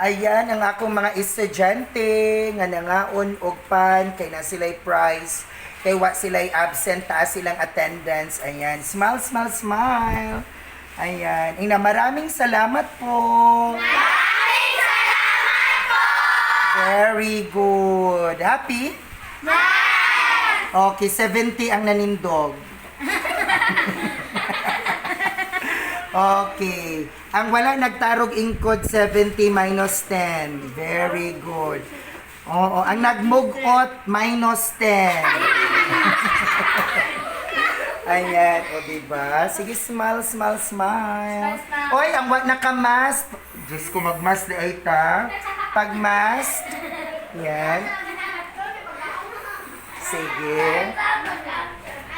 Ayan ang akong mga estudyante nga nangaon og pan kay na sila'y prize kay wa sila'y absent taas silang attendance. Ayan, smile, smile, smile. Ayan, ina maraming salamat po. Maraming salamat po. Very good. Happy? Okay, 70 ang nanindog. Okay. Ang wala nagtarog ingkod 70 minus 10. Very good. Oo, ang nagmugot minus 10. Ayan, o diba? Sige, smile, smile, smile. Oy, ang wa nakamas. Diyos ko, magmas di ay ta. Pagmas. Yan. Sige.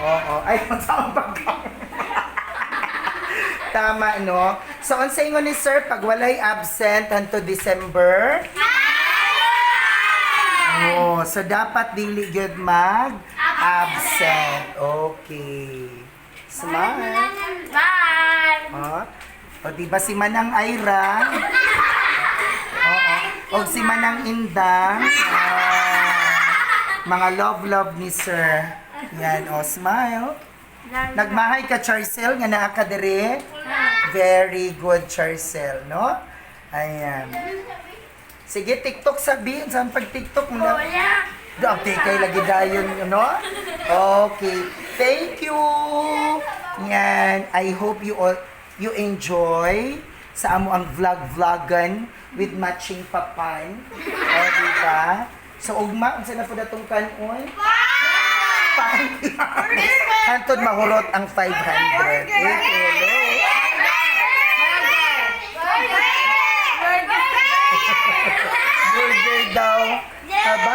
Oo. Ay, masama pagkain. Tama, no? So, ang ingon ni Sir, pag walay absent unto December? Oh, so dapat dili gyud mag absent. Okay. Smile. Bye! Oh. O di ba si Manang Ira? Oo. O si Manang Indang. Ah, mga love-love ni Sir. Yan, o smile. Nagmahay ka, Charcel, nga naa ka dire. Very good, Charcel, no? Ayan. Sige, TikTok sabihin. Saan pag TikTok mo na? Kuya! Okay, kay lagi dayon, no? Okay. Thank you. Yan. I hope you all you enjoy sa amo ang vlog-vlogan with matching papan. O, di ba? So, ugma, unsa na po datong kanon? Five! Hantod mahurot ang 500. Okay, hello. Bye.